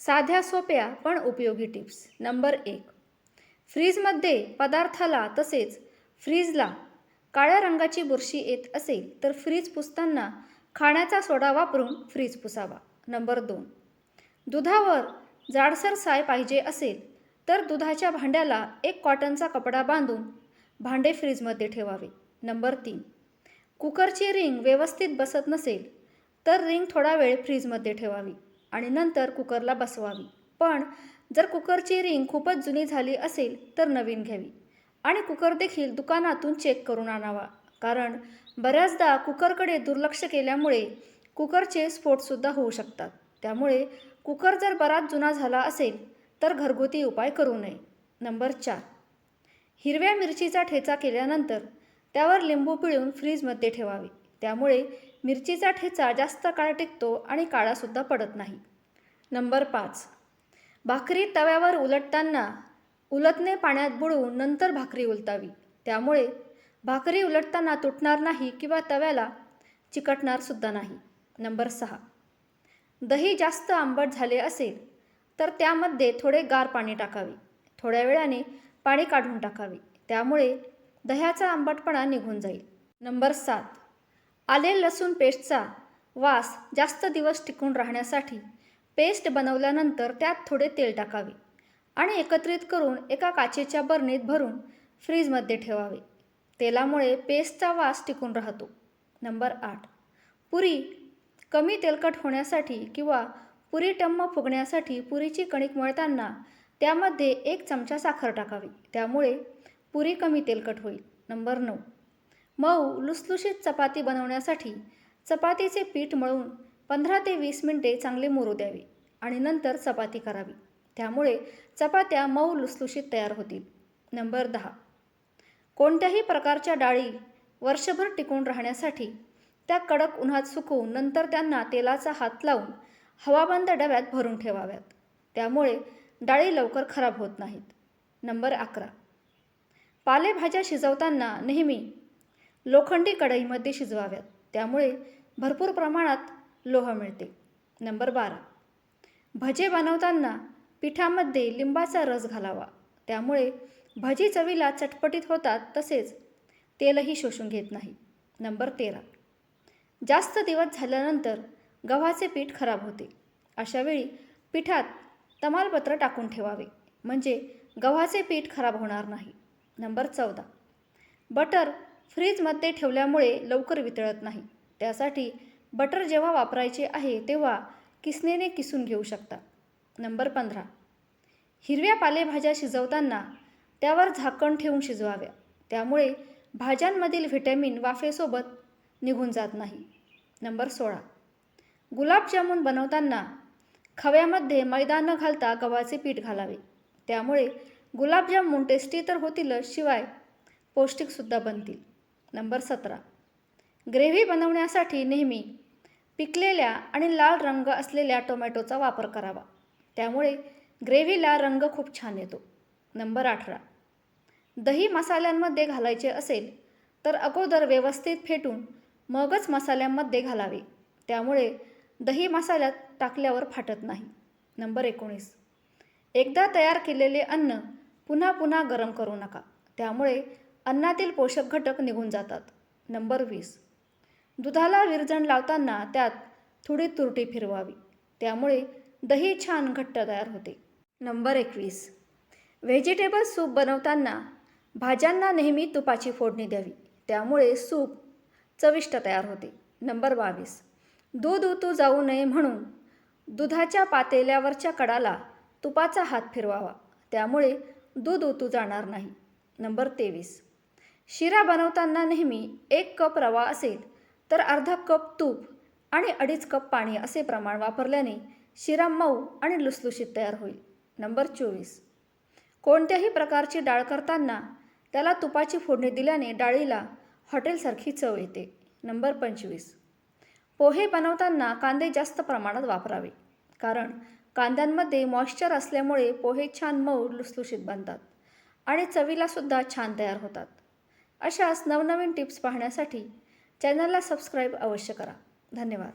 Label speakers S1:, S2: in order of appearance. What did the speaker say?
S1: साध्या सोप्या पण उपयोगी टिप्स. नंबर एक फ्रीजमध्ये पदार्थाला तसेच फ्रीजला काळ्या रंगाची बुरशी येत असेल तर फ्रीज पुसताना खाण्याचा सोडा वापरून फ्रीज पुसावा. नंबर दोन दुधावर जाडसर साय पाहिजे असेल तर दुधाच्या भांड्याला एक कॉटनचा कपडा बांधून भांडे फ्रीजमध्ये ठेवावे. नंबर तीन कुकरची रिंग व्यवस्थित बसत नसेल तर रिंग थोडा वेळ फ्रीजमध्ये ठेवावी. आणि नंतर कुकरला बसवावी. पण जर कुकरची रिंग खूपच जुनी झाली असेल तर नवीन घ्यावी. आणि कुकर देखील दुकानातून चेक करून आणावा. कारण बऱ्याचदा कुकरकडे दुर्लक्ष केल्यामुळे कुकरचे स्फोटसुद्धा होऊ शकतात. त्यामुळे कुकर जर बराच जुना झाला असेल तर घरगुती उपाय करू नये. नंबर चार. हिरव्या मिरचीचा ठेचा केल्यानंतर त्यावर लिंबू पिळून फ्रीजमध्ये ठेवावे. त्यामुळे मिरचीचा ठेचा जास्त काळ टिकतो आणि काळासुद्धा पडत नाही. नंबर पाच. भाकरी तव्यावर उलटताना उलटणे पाण्यात बुडवून नंतर भाकरी उलटावी. त्यामुळे भाकरी उलटताना तुटणार नाही किंवा तव्याला चिकटणार सुद्धा नाही. नंबर सहा. दही जास्त आंबट झाले असेल तर त्यामध्ये थोडे गार पाणी टाकावे. थोड्या वेळाने पाणी काढून टाकावे. त्यामुळे दह्याचा आंबटपणा निघून जाईल. नंबर सात. आले लसूण पेस्टचा वास जास्त दिवस टिकून राहण्यासाठी पेस्ट बनवल्यानंतर त्यात थोडे तेल टाकावे आणि एकत्रित करून एका काचेच्या बरणीत भरून फ्रीजमध्ये ठेवावे. तेलामुळे पेस्टचा वास टिकून राहतो. नंबर आठ. पुरी कमी तेलकट होण्यासाठी किंवा पुरी टम्म फुगण्यासाठी पुरीची कणिक मळताना त्यामध्ये एक चमचा साखर टाकावी. त्यामुळे पुरी कमी तेलकट होईल. नंबर नऊ. मऊ लुसलुशीत चपाती बनवण्यासाठी चपातीचे पीठ मळून पंधरा ते वीस मिनटे चांगले मुरू द्यावे आणि नंतर चपाती करावी. त्यामुळे चपात्या मऊ लुसलुशीत तयार होतील. नंबर दहा. कोणत्याही प्रकारच्या डाळी वर्षभर टिकून राहण्यासाठी त्या कडक उन्हात सुकवून नंतर त्यांना तेलाचा हात लावून हवाबंद डब्यात भरून ठेवाव्यात. त्यामुळे डाळी लवकर खराब होत नाहीत. नंबर अकरा. पालेभाज्या शिजवताना नेहमी लोखंडी कढईमध्ये शिजवाव्यात. त्यामुळे भरपूर प्रमाणात लोह मिळते. नंबर बारा. भजे बनवताना पिठामध्ये लिंबाचा रस घालावा. त्यामुळे भजी चवीला चटपटीत होतात तसेच तेलही शोषून घेत नाही. नंबर तेरा. जास्त दिवस झाल्यानंतर गव्हाचे पीठ खराब होते. अशावेळी पिठात तमालपत्र टाकून ठेवावे. म्हणजे गव्हाचे पीठ खराब होणार नाही. नंबर चौदा. बटर फ्रीजमध्ये ठेवल्यामुळे लवकर वितळत नाही. त्यासाठी बटर जेव्हा वापरायचे आहे तेव्हा किसनेने किसून घेऊ शकता. नंबर पंधरा. हिरव्या पालेभाज्या शिजवताना त्यावर झाकण ठेवून शिजवाव्या. त्यामुळे भाज्यांमधील व्हिटॅमिन वाफेसोबत निघून जात नाही. नंबर सोळा. गुलाबजामुन बनवताना खव्यामध्ये मैदा न घालता गव्हाचे पीठ घालावे. त्यामुळे गुलाबजामुन टेस्टी तर होतीलच शिवाय पौष्टिकसुद्धा बनतील. नंबर सतरा. ग्रेव्ही बनवण्यासाठी नेहमी पिकलेल्या आणि लाल रंग असलेल्या टोमॅटोचा वापर करावा. त्यामुळे ग्रेव्हीला रंग खूप छान येतो. नंबर अठरा. दही मसाल्यांमध्ये घालायचे असेल तर अगोदर व्यवस्थित फेटून मगच मसाल्यांमध्ये घालावे. त्यामुळे दही मसाल्यात टाकल्यावर फाटत नाही. नंबर एकोणीस. एकदा तयार केलेले अन्न पुन्हा पुन्हा गरम करू नका. त्यामुळे अन्नातील पोषक घटक निघून जातात. नंबर वीस. दुधाला विरजण लावताना त्यात थोडी तुरटी फिरवावी. त्यामुळे दही छान घट्ट तयार होते. नंबर एकवीस. व्हेजिटेबल सूप बनवताना भाज्यांना नेहमी तुपाची फोडणी द्यावी. त्यामुळे सूप चविष्ट तयार होते. नंबर बावीस. दूध उतू जाऊ नये म्हणून दुधाच्या पातेल्यावरच्या कडाला तुपाचा हात फिरवावा. त्यामुळे दूध उतू जाणार नाही. नंबर तेवीस. शिरा बनवताना नेहमी एक कप रवा असेल तर अर्धा कप तूप आणि अडीच कप पाणी असे प्रमाण वापरल्याने शिरा मऊ आणि लुसलुशीत तयार होईल. नंबर चोवीस. कोणत्याही प्रकारची डाळ करताना त्याला तुपाची फोडणी दिल्याने डाळीला हॉटेलसारखी चव येते. नंबर पंचवीस. पोहे बनवताना कांदे जास्त प्रमाणात वापरावे कारण कांद्यांमध्ये मॉइश्चर असल्यामुळे पोहे छान मऊ लुसलुशीत बनतात आणि चवीलासुद्धा छान तयार होतात. अशाच नवनवीन टिप्स पाहण्यासाठी चॅनलला सबस्क्राईब अवश्य करा. धन्यवाद.